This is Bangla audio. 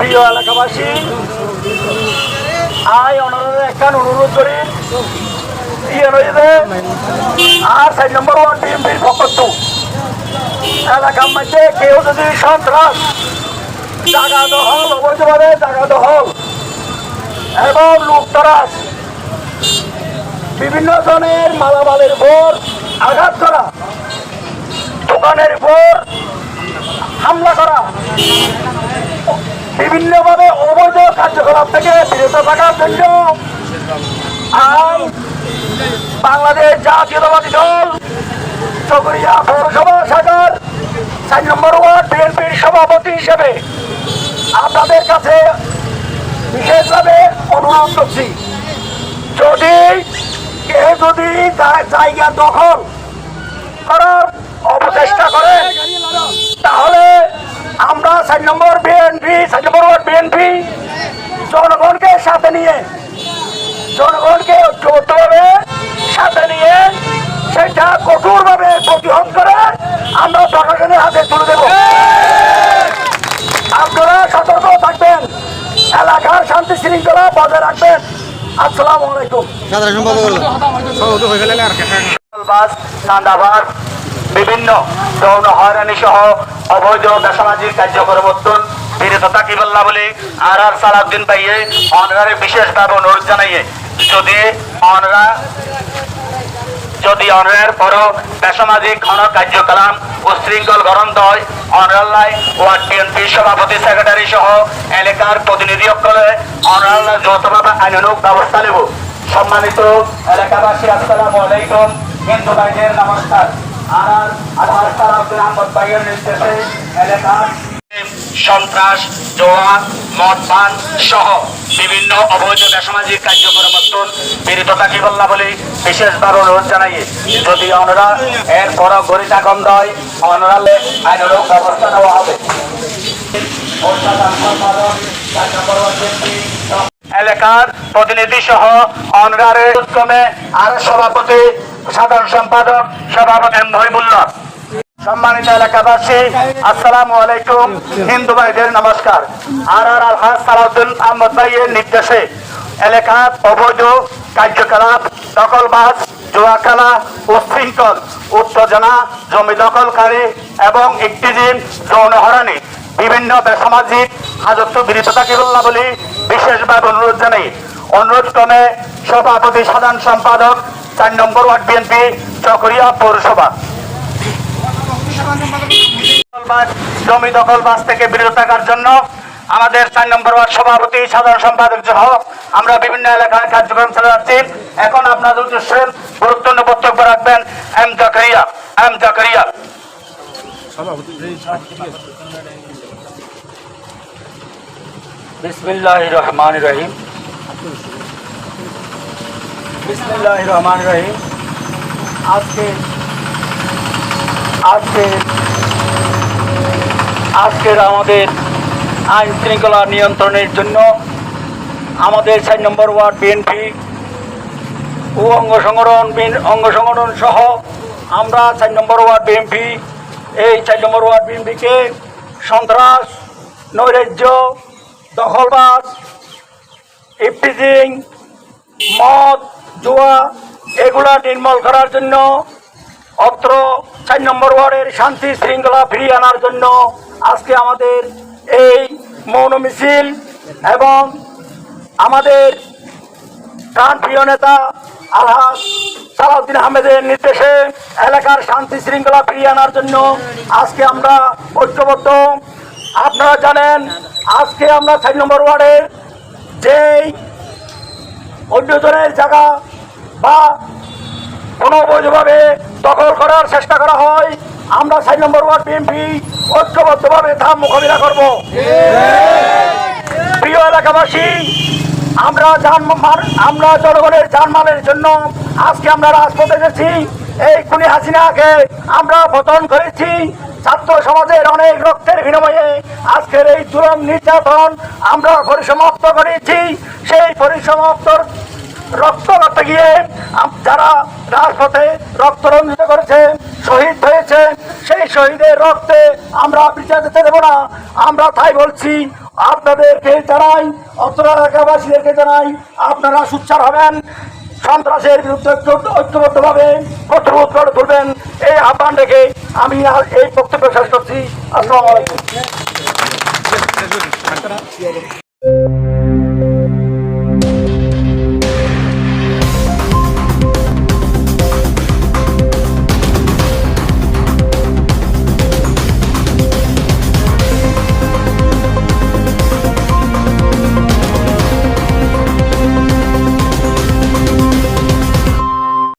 প্রিয় এলাকাবাসী, আই অনারের একখান অনুরোধ করি। আর সাইড নম্বর ওয়ান বিএমপির পক্ষ এলাকার মধ্যে কেউ যদি সন্ত্রাস জাগা দখল অবৈধভাবে জাগা দখল এবং লুটতরাজ, বিভিন্ন ধরনের মালামালের উপর আঘাত করা, দোকানের উপর হামলা করা বিভিন্নভাবে অবৈধ কার্যকলাপ থেকে বিরত থাকার জন্য আইন বাংলাদেশ জাতীয়তাবাদী দল চকরিয়া পৌরসভা শাখার চার নম্বর ওয়ার্ড বিএনপির সভাপতি হিসেবে আপনাদের কাছে বিশেষভাবে অনুরোধ করছি, যদি কেউ যদি জায়গা দখল করার চার নম্বর বিএনপি চার নম্বর ওয়ার্ড বিএনপি জনগণকে সাথে নিয়ে জনগণকে ঐক্যবদ্ধভাবে সাথে নিয়ে সেটা কঠোরভাবে প্রতিহত করে আমরা প্রশাসনের হাতে তুলে দেব। আপনারা সতর্ক থাকবেন এলাকার শান্তি শৃঙ্খলা বজায় রাখবেন। আসসালামু আলাইকুম। সাধারণ বিভিন্ন যৌন হয়রানি সহ অবৈধ বেসামাজিক কার্যক্রম উত্তন বিরত তাকিবাল্লা বলে আর আর সালাউদ্দিন ভাইয়ে অনরারে বিশেষভাবে অনুরোধ জানাইয়ে, যদি অনরা যদি অনরের পর বেসামাজিক ঘন কার্যকলাপ উশৃঙ্খল গ্রন্থ হয় অনরাল্লাই ওয়ার্ড বিএনপি সভাপতি সেক্রেটারি সহ এলাকার প্রতিনিধি সকলে অনরাল্লাহ যৌথভাবে আইনানুক ব্যবস্থা নেব। সম্মানিত এলাকাবাসী, আসসালামু আলাইকুম। হিন্দু ভাইদের নমস্কার। আর সন্ত্রাস জোয়া মদ পান সহ বিভিন্ন অবৈধ বেসামাজিক কার্যক্রম বিরত থাকিবল্লা বলে বিশেষভাবে অনুরোধ জানাই। যদি অনরা এরপর গরিতা কম দেয় অনরালে আইনরূপ ব্যবস্থা নেওয়া হবে। এলাকার প্রতিনিধি সহ ক্রমে আর সভাপতি, সাধারণ সম্পাদক সভাপতি মহিবুল্লাহ সম্মানিত এলাকাবাসী, আসসালামু আলাইকুম, হিন্দু ভাইদের নমস্কার। আর আর আলহাজ সালাউদ্দিন আহমদ ভাইয়ের নির্দেশে এলাকার অবৈধ কার্যকলাপ, দখলবাজ জুয়া খেলা উশৃঙ্খল উত্তেজনা, জমি দখলকারী এবং একটিজিম যৌন হরানি বিভিন্ন বেসামাজিক হাজত্ব বিরত থাকিবল্লা বলে? বিশেষভাবে অনুরোধ জানাই। অনুরোধ ক্রমে সভাপতি, সাধারণ সম্পাদক, চার নম্বর ওয়ার্ড বিএনপি, চকরিয়া পৌরসভা। জমি দখল বাস থেকে বিরত থাকার জন্য আমাদের চার নম্বর ওয়ার্ড সভাপতি, সাধারণ সম্পাদক সহ আমরা বিভিন্ন এলাকায় কার্যক্রম চালাচ্ছি এখন আপনাদের উদ্দেশ্যে গুরুত্বপূর্ণ বক্তব্য রাখবেন এম জাকারিয়া এম জাকারিয়া রহিম রহিম আজকে আজকে, আজকের আমাদের আইন শৃঙ্খলা নিয়ন্ত্রণের জন্য আমাদের চার নম্বর ওয়ার্ড বিএনপি ও অঙ্গ সংগঠন অঙ্গ সংগঠন সহ আমরা চার নম্বর ওয়ার্ড বিএনপি এই চার নম্বর ওয়ার্ড বিএনপিকে সন্ত্রাস, নৈরাজ্য, দখলবাজ, ইফটিজিং, মদ, জুয়া এগুলা নির্মল করার জন্য, অত্র চার নম্বর ওয়ার্ডের শান্তি শৃঙ্খলা ফিরিয়ে আনার জন্য আজকে আমাদের এই মৌন মিছিল এবং আমাদের প্রাণ প্রিয় নেতা আলহাজ সালাউদ্দিন আহমেদের নির্দেশে এলাকার শান্তি শৃঙ্খলা ফিরিয়ে আনার জন্য আজকে আমরা ঐক্যবদ্ধ। আপনারা জানেন আজকে আমরা চার নম্বর ওয়ার্ডের যেই অন্যজনের জায়গা বা কোনো অবৈধভাবে দখল করার চেষ্টা করা হয় আমরা চার নম্বর ওয়ার্ড বিএনপি ঐক্যবদ্ধভাবে তা মোকাবিলা করব। প্রিয় এলাকাবাসী আমরা যানমাল আমরা জনগণের যানমালের জন্য আজকে আমরা রাজপথে গেছি এই খুনি হাসিনাকে আমরা পতন করেছি। ছাত্র সমাজের অনেক রক্তের বিনিময়ে আজকের এই চূড়াম নির্যাতন আমরা পরিসমাপ্ত করেছি। সেই পরিসমাপ্তর রক্ত করতে গিয়ে যারা রাজপথে রক্ত রঞ্জিত করেছে, শহীদ হয়েছে, সেই শহীদের রক্তে আমরা বিচার দিতে দেবো না। আমরা তাই বলছি আপনাদেরকে জানাই অত্র এলাকাবাসীদেরকে জানাই, আপনারা সুচ্ছার হবেন, সন্ত্রাসের বিরুদ্ধে ঐক্য- ঐক্যবদ্ধভাবে প্রতিরোধ করে তুলবেন এই আহ্বান রেখে আমি আর এই বক্তব্য শেষ করছি। আসসালামু আলাইকুম।